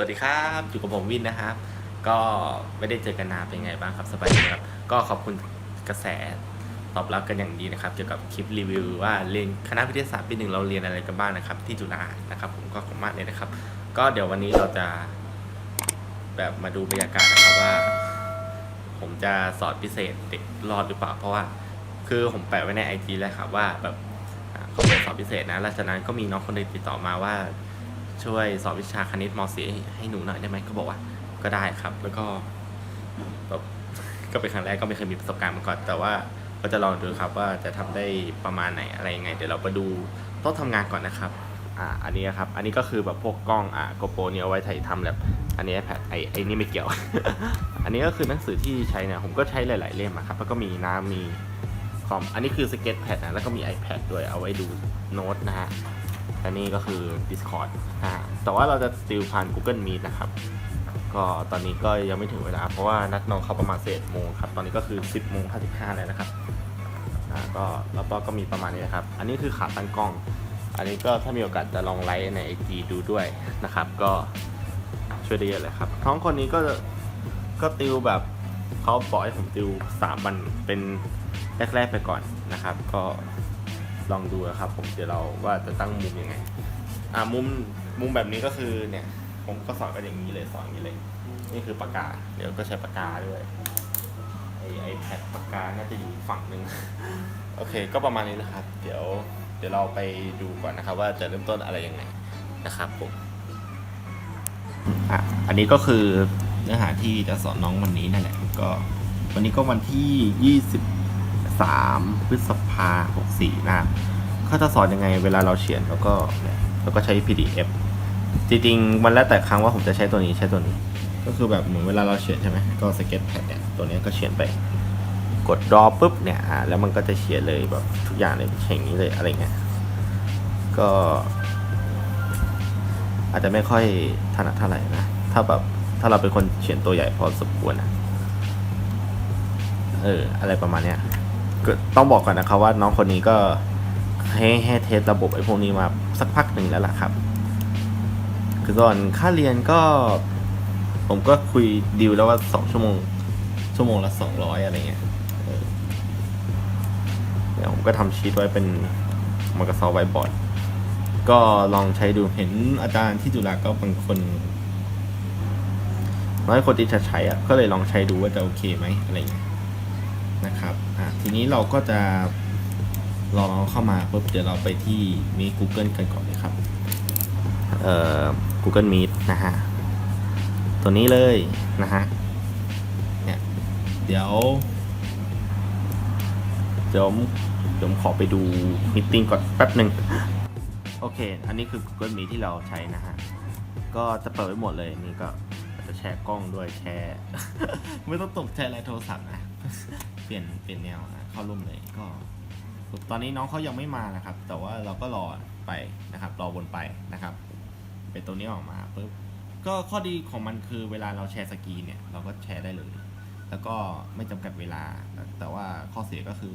สวัสดีครับอยู่กับผมวินนะครับ ก็ไม่ได้เจอกันนานเป็นไงบ้างครับสบายดีครับ ก็ขอบคุณกระแสตอบรับกันอย่างดีนะครับ เกี่ยวกับคลิปรีวิวว่าเรียนคณะวิทยาศาสตร์ปีหนึ่งเราเรียนอะไรกันบ้างนะครับ ที่จุฬานะครับผมก็ขอบคุณมากเลยนะครับ ก็เดี๋ยววันนี้เราจะ แบบมาดูบรรยากาศนะครับว่า ผมจะสอนพิเศษเด็กรอดหรือเปล่า เพราะว่า คือผมแปะไว้ในไอจีแล้วครับว่าแบบเขาเปิดสอนพิเศษนะหลังจากนั้นก็มีน้องคนหนึ่งติดต่อมาว่า ช่วยสอนวิชาคณิตม .4 ให้หนูหน่อยได้ไหมก็บอกว่า ก็ได้ครับ แล้วก็แบบก็เป็นครั้งแรกก็ไม่เคยมีประสบการณ์มาก่อน แต่ว่าก็จะลองดูครับว่าจะทำได้ประมาณไหนอะไรยังไง เดี๋ยวเราไปดูโต๊ะทำงานก่อนนะครับ อ่า อันนี้ครับ อันนี้ก็คือแบบพวกกล้อง อ่าโกโปรเนี่ยเอาไว้ถ่ายทำแบบ อันนี้ iPad ไอไอนี่ไม่เกี่ยว อันนี้ก็คือหนังสือที่ใช้เนี่ยผมก็ใช้หลาย ๆ เล่มอะครับ แล้วก็มีน้ำมีคอม อันนี้คือสเก็ตแพดนะ แล้วก็มี iPad ด้วย เอาไว้ดูโน้ตนะฮะ อันนี้ก็คือ Discord นะฮะแต่ว่าเราจะติวผ่าน Google Meet นะครับ ก็ตอนนี้ก็ยังไม่ถึงเวลา เพราะว่านัดน้องเขาประมาณเศษโมงครับ ตอนนี้ก็คือ 10โมง55แล้วนะครับอ่าก็แล้วก็ก็มีประมาณนี้นะครับ อันนี้คือขาตั้งกล้อง อันนี้ก็ถ้ามีโอกาสจะลองไลฟ์ใน IG ดูด้วยนะครับ ก็ช่วยได้เยอะเลยครับน้องคนนี้ก็ก็ติวแบบเขาบอกให้ผมติวสามวันเป็นแรกๆไปก่อนนะครับ ก็ ลองดูนะครับ ผมเดี๋ยวเราว่าจะตั้งมุมยังไง อ่ามุมมุมแบบนี้ก็คือเนี่ย ผมก็สอนกันอย่างนี้เลยสอนอย่างนี้เลย นี่คือปากกา เดี๋ยวก็ใช้ปากกาด้วยไอไอแพดปากกาน่าจะอยู่ฝั่งหนึ่งโอเค ก็ประมาณนี้นะครับ เดี๋ยวเดี๋ยวเราไปดูก่อนนะครับ ว่าจะเริ่มต้นอะไรยังไงนะครับผมอะอันนี้ก็คือเนื้อหาที่จะสอนน้องวันนี้นั่นแหละก็ วันนี้ก็วันที่ยี่สิบ 3 พฤษภา 64 นะครับเขาจะสอนยังไงเวลาเราเขียนแล้วก็เนี่ยแล้วก็ใช้ PDF จริงๆมันแล้วแต่ครั้งว่าผมจะใช้ตัวนี้ใช้ตัวนี้ ก็คือแบบเหมือนเวลาเราเขียนใช่ไหมก็สเก็ตแพดเนี่ยตัวนี้ก็เขียนไป กดรอปุ๊บเนี่ยอ่าแล้วมันก็จะเขียนเลยแบบทุกอย่างเลยอย่างนี้เลยอะไรเงี้ยก็ อาจจะไม่ค่อยถนัดเท่าไหร่นะถ้าแบบถ้าเราเป็นคนเขียนตัวใหญ่พอสมควรนะเออ อะไรประมาณเนี้ย ต้องบอกก่อนนะครับว่าน้องคนนี้ก็ให้ให้เทสระบบไอ้พวกนี้มาสักพักหนึ่งแล้วล่ะครับ คือส่วนค่าเรียนก็ ผมก็คุยดีลแล้วว่าสองชั่วโมง ชั่วโมงละสองร้อยอะไรเงี้ยเออเดี๋ยวผมก็ทำชีตไว้เป็น Microsoft Whiteboard ก็ลองใช้ดูเห็นอาจารย์ที่จุฬาก็บางคนน้อยคนที่จะใช้อะก็เลยลองใช้ดูว่าจะโอเคไหมอะไรเงี้ย นะครับอะทีนี้เราก็จะรอน้องเข้ามาปุ๊บเดี๋ยวเราไปที่มี Google กันก่อนเลยครับเอ่อ Google Meet นะฮะ ตัวนี้เลยนะฮะเนี่ยเดี๋ยวเดี๋ยวเดี๋ยวผมขอไปดูมิ팅ก่อนแป๊บหนึ่งโอเค อันนี้คือ Google Meet ที่เราใช้นะฮะ ก็จะเปิดไว้หมดเลยนี่ก็จะแชร์กล้องด้วยแชร์ ไม่ต้องตกใจอะไรโทรศัพท์นะ เปลี่ยนเปลี่ยนแนวนะเข้าร่วมเลยก็ ตอนนี้น้องเขายังไม่มานะครับ แต่ว่าเราก็รอไปนะครับ รอวนไปนะครับ เป็นตัวนี้ออกมาปุ๊บก็ข้อดีของมันคือเวลาเราแชร์สกีเนี่ยเราก็แชร์ได้เลย แล้วก็ไม่จำกัดเวลา แต่ว่าข้อเสียก็คือ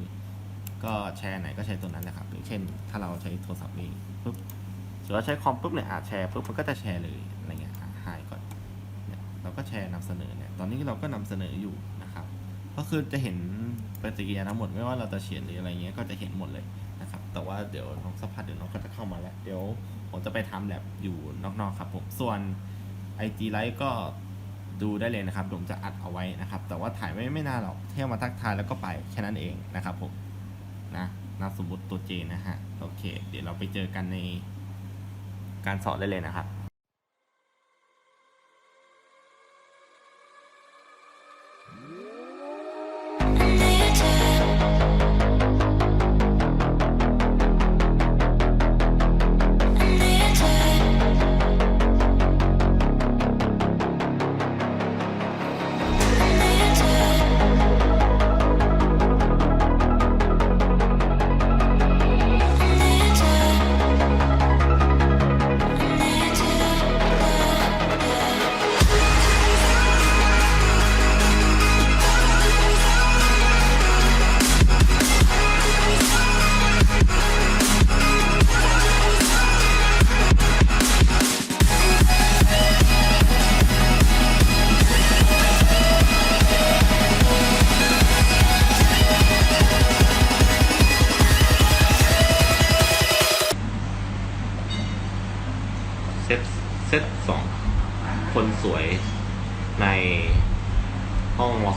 ก็แชร์ไหนก็ใช้ตัวนั้นแหละครับอย่างเช่น ถ้าเราใช้โทรศัพท์นี้ปุ๊บสมมติเราใช้คอมปุ๊บเนี่ยอาจแชร์ปุ๊บมันก็จะแชร์เลยอะไรเงี้ยหายก่อนเนี่ยเราก็แชร์นำเสนอเนี่ยตอนนี้เราก็นำเสนออยู่ ก็คือจะเห็นปฏิกิริยาทั้งหมดไม่ว่าเราจะเขียนหรืออะไรเงี้ยก็จะเห็นหมดเลยนะครับ แต่ว่าเดี๋ยวน้องสักพักเดี๋ยวน้องก็จะเข้ามาแล้ว เดี๋ยวผมจะไปทำแลบอยู่นอกๆครับผมส่วน IG Live ก็ดูได้เลยนะครับผมจะอัดเอาไว้นะครับ แต่ว่าถ่ายไม่ไม่นานหรอกเที่ยวมาทักทายแล้วก็ไปแค่นั้นเองนะครับผมนะนามสมมติตัวเจนะฮะโอเค เดี๋ยวเราไปเจอกันในการสอนได้เลยนะครับ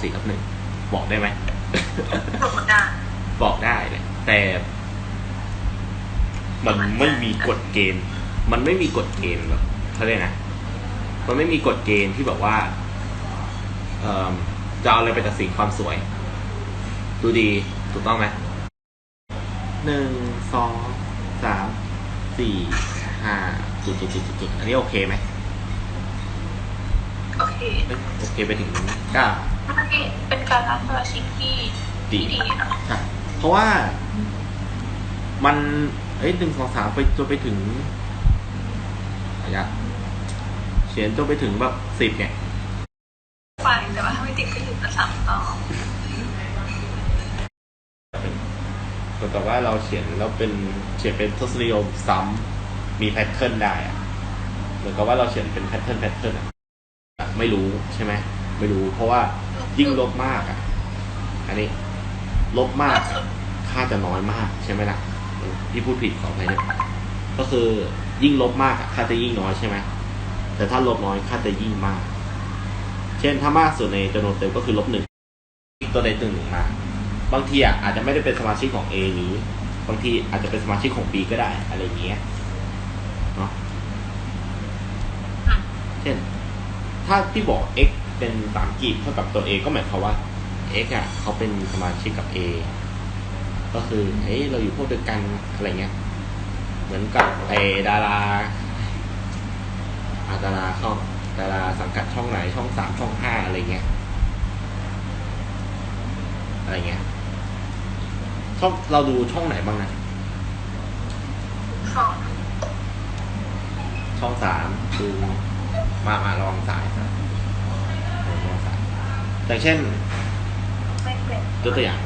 สี่ทับหนึ่งบอกได้ไหมบอกได้บอกได้เลยแต่ มันไม่มีกฎเกณฑ์ มันไม่มีกฎเกณฑ์แบบเขาเรียกนะมันไม่มีกฎเกณฑ์ที่แบบว่าเอ่อจะเอาอะไรไปตัดสินความสวย ดูดีถูกต้องไหมหนึ่งสองสามสี่ห้าจุดจุดจุดจุดจุดอันนี้โอเคไหมโอเคเอ้ยโอเคไปถึงเก้าอันนี้ เป็นการรับสมาชิกที่ดีที่ดีนะใช่เพราะว่ามันเอ้ยหนึ่งสองสามไปจนไปถึงอะไรอะเขียนจนไปถึงแบบสิบเนี่ยไปแต่ว่าถ้าไม่ติดก็อยู่กับสามต่อเหมือนกับว่าเราเขียนแล้วเป็นเขียนเป็นทศนิยมซ้ำมีแพทเทิร์นได้อะเหมือนกับว่าเราเขียนเป็นแพทเทิร์นแพทเทิร์นอะไม่รู้ใช่ไหมไม่รู้ เพราะว่า ยิ่งลบมากอะ อันนี้ ลบมากอะค่าจะน้อยมากใช่ไหมล่ะเออพี่พูดผิดขออภัยเนี่ยก็คือยิ่งลบมากอะค่าจะยิ่งน้อยใช่ไหมแต่ถ้าลบน้อยค่าจะยิ่งมาก เช่นถ้ามากสุดในจำนวนเต็มก็คือลบหนึ่งตัวใดตัวหนึ่งมา บางทีอะอาจจะไม่ได้เป็นสมาชิกของ A นี้ บางทีอาจจะเป็นสมาชิกของ B ก็ได้อะไรอย่างเงี้ยเนาะเช่น ถ้าพี่บอก x เป็นสามกีบเท่ากับตัว A ก็หมายความว่า x อะเขาเป็นสมาชิกกับ A ก็คือเฮ้ยเราอยู่พวกเดียวกันอะไรเงี้ย เหมือนกับไอดาราอาดาราเข้าดาราสังกัดช่องไหนช่องสามช่องห้าอะไรเงี้ยอะไรเงี้ยช่องเราดูช่องไหนบ้างนะสองช่องสามดูมามาลองสายสายลองสาย อย่างเช่นไม่เป็นยกตัวอย่าง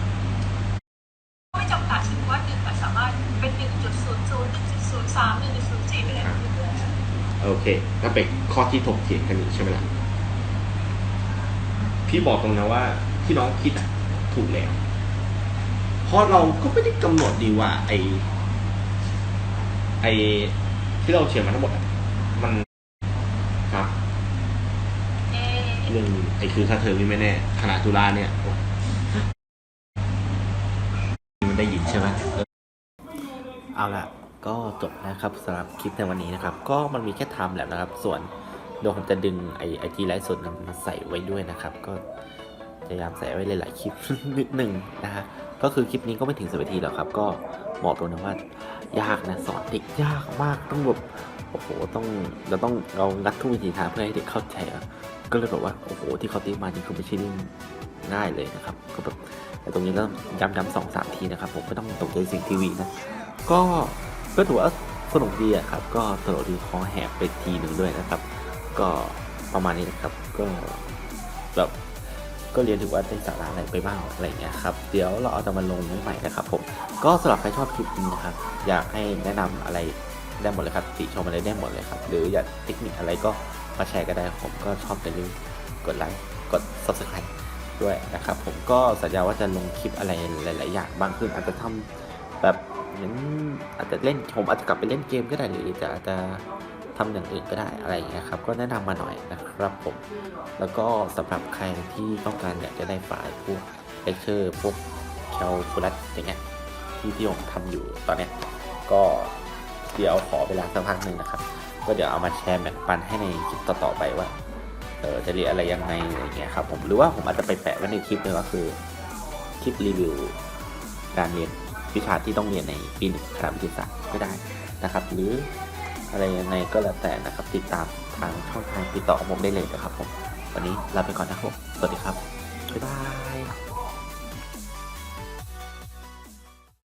ไม่จำกัดถึงว่าหนึ่งสามารถเป็นหนึ่งจุดศูนย์ศูนย์หนึ่งจุดศูนย์สามหนึ่งจุดศูนย์สี่ไปได้เรื่อยโอเคนั่นเป็นข้อที่ถกเถียงกันอยู่ใช่ไหมล่ะพี่บอกตรงนะว่าที่น้องคิดอะถูกแล้ว เพราะเราก็ไม่ได้กำหนดดีว่าไอไอที่เราเขียนมาทั้งหมดอะมันครับ ๆเอ๊ะ เรื่องไอคือค่าเทอมนี่ไม่แน่ขนาดจุฬาเนี่ยมันได้ยินใช่ไหมเอาละก็จบนะครับสำหรับคลิปในวันนี้นะครับ ก็มันมีแค่ไทม์แลปนะครับ ส่วนเดี๋ยวผมจะดึงไอไอจีไลฟ์สดมาใส่ไว้ด้วยนะครับ ก็พยายามใส่ไว้หลายๆคลิปนิดหนึ่งนะฮะก็คือคลิปนี้ก็ไม่ถึงสิบนาทีหรอกครับ ก็บอกตรงนะว่ายากนะสอนเด็กยากมากต้องแบบ โอ้โหต้องเราต้องเรางัดทุกวิธีทางเพื่อให้เด็กเข้าใจก็เลยแบบว่าโอ้โหที่เขาตีมานี่คือไม่ใช่เรื่องง่ายเลยนะครับก็แบบแต่ตรงนี้ก็ย้ำย้ำสองสามทีนะครับ ผมไม่ต้องตกใจสิ่งทีวีนะก็ก็ถือว่าสนุกดีอะครับก็ตลกดีคอแหบไปทีหนึ่งด้วยนะครับ ก็ประมาณนี้นะครับก็แบบก็เรียนถือว่าได้สาระอะไรไปบ้างอะไรเงี้ยครับเดี๋ยวเราเอาจะมาลงใหม่นะครับ ผมก็สำหรับใครชอบคลิปนี้นะครับอยากให้แนะนำอะไร ได้หมดเลยครับติชมอะไรได้หมดเลยครับ หรืออยากเทคนิคอะไรก็มาแชร์ก็ได้ผมก็ชอบอย่ลืมกดไลค์กด subscribe ด้วยนะครับ ผมก็สัญญาว่าจะลงคลิปอะไรหลาย ๆ อย่างบางขึ้นอาจจะทำแบบเหมือนอาจจะเล่นผมอาจจะกลับไปเล่นเกมก็ได้หรือจะอาจจะทำอย่างอื่นก็ได้อะไรอย่างเงี้ยครับ ก็แนะนำมาหน่อยนะครับผม แล้วก็สำหรับใครที่ต้องการอยากจะได้ไฟล์พวกเลคเชอร์พวกแคลคูลัสอย่างเงี้ยที่ที่ผมทำอยู่ตอนเนี้ยก็ เดี๋ยวขอเวลาสักพักหนึ่งนะครับ ก็เดี๋ยวเอามาแชร์แบ่งปันให้ในคลิปต่อๆไปว่าเออจะเรียนอะไรยังไงอะไรเงี้ยครับผมหรือว่าผมอาจจะไปแปะไว้ในคลิปเลยก็คือคลิปรีวิวการเรียนวิชาที่ต้องเรียนในปีหนึ่งคณะวิทยาศาสตร์ก็ได้นะครับ หรืออะไรยังไงก็แล้วแต่นะครับ ติดตามทางช่องทางติดต่อของผมได้เลยนะครับผม วันนี้ลาไปก่อนนะครับผมสวัสดีครับ